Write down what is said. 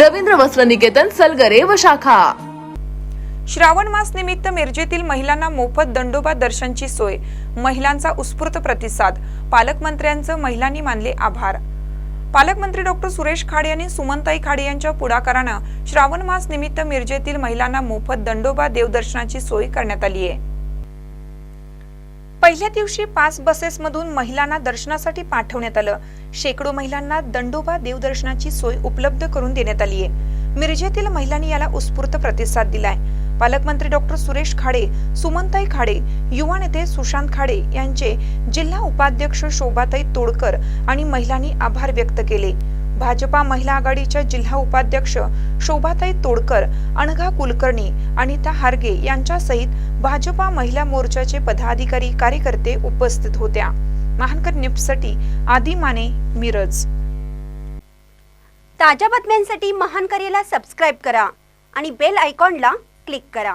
रवींद्र वस्त्र निकेतन सलगरे व शाखा. श्रावण मास निमित्त मिरजेतील महिलांना मोफत दंडोबा दर्शनची सोय महिलांचा उत्स्फूर्त प्रतिसाद पालकमंत्र्यांचं महिलांनी मानले आभार. पालकमंत्री डॉक्टर सुरेश खाडे यांनी सुमनताई खाडे यांच्या पुढाकारानं श्रावण मास निमित्त मिरजेतील महिलांना मोफत दंडोबा देवदर्शनाची सोय करण्यात आली आहे. पहिल्या दिवशी पाच बसेसमधून महिलांना दर्शनासाठी पाठवण्यात आलं. शेकडो महिलांना दंडोबा देवदर्शनाची सोय उपलब्ध करून देण्यात आली आहे मिरजेतील महिलांनी याला उत्स्फूर्त प्रतिसाद दिलाय. पालकमंत्री डॉक्टर सुरेश खाडे सुमनताई खाडे युवा नेते सुशांत खाडे यांचे जिल्हा उपाध्यक्ष शोभाताई तोडकर आणि महिलांनी आभार व्यक्त केले. भाजपा महिला आघाडीच्या जिल्हा उपाध्यक्ष शोभाताई तोडकर अणघा कुलकर्णी अनिता हार्गे यांच्यासहित भाजपा महिला मोर्चाचे पदाधिकारी कार्यकर्ते उपस्थित होत्या. महानकर निफ्टसाठी आदी माने मिरज. ताज्या बातम्यांसाठी महानकरेला सबस्क्राईब करा आणि बेल आयकॉनला क्लिक करा.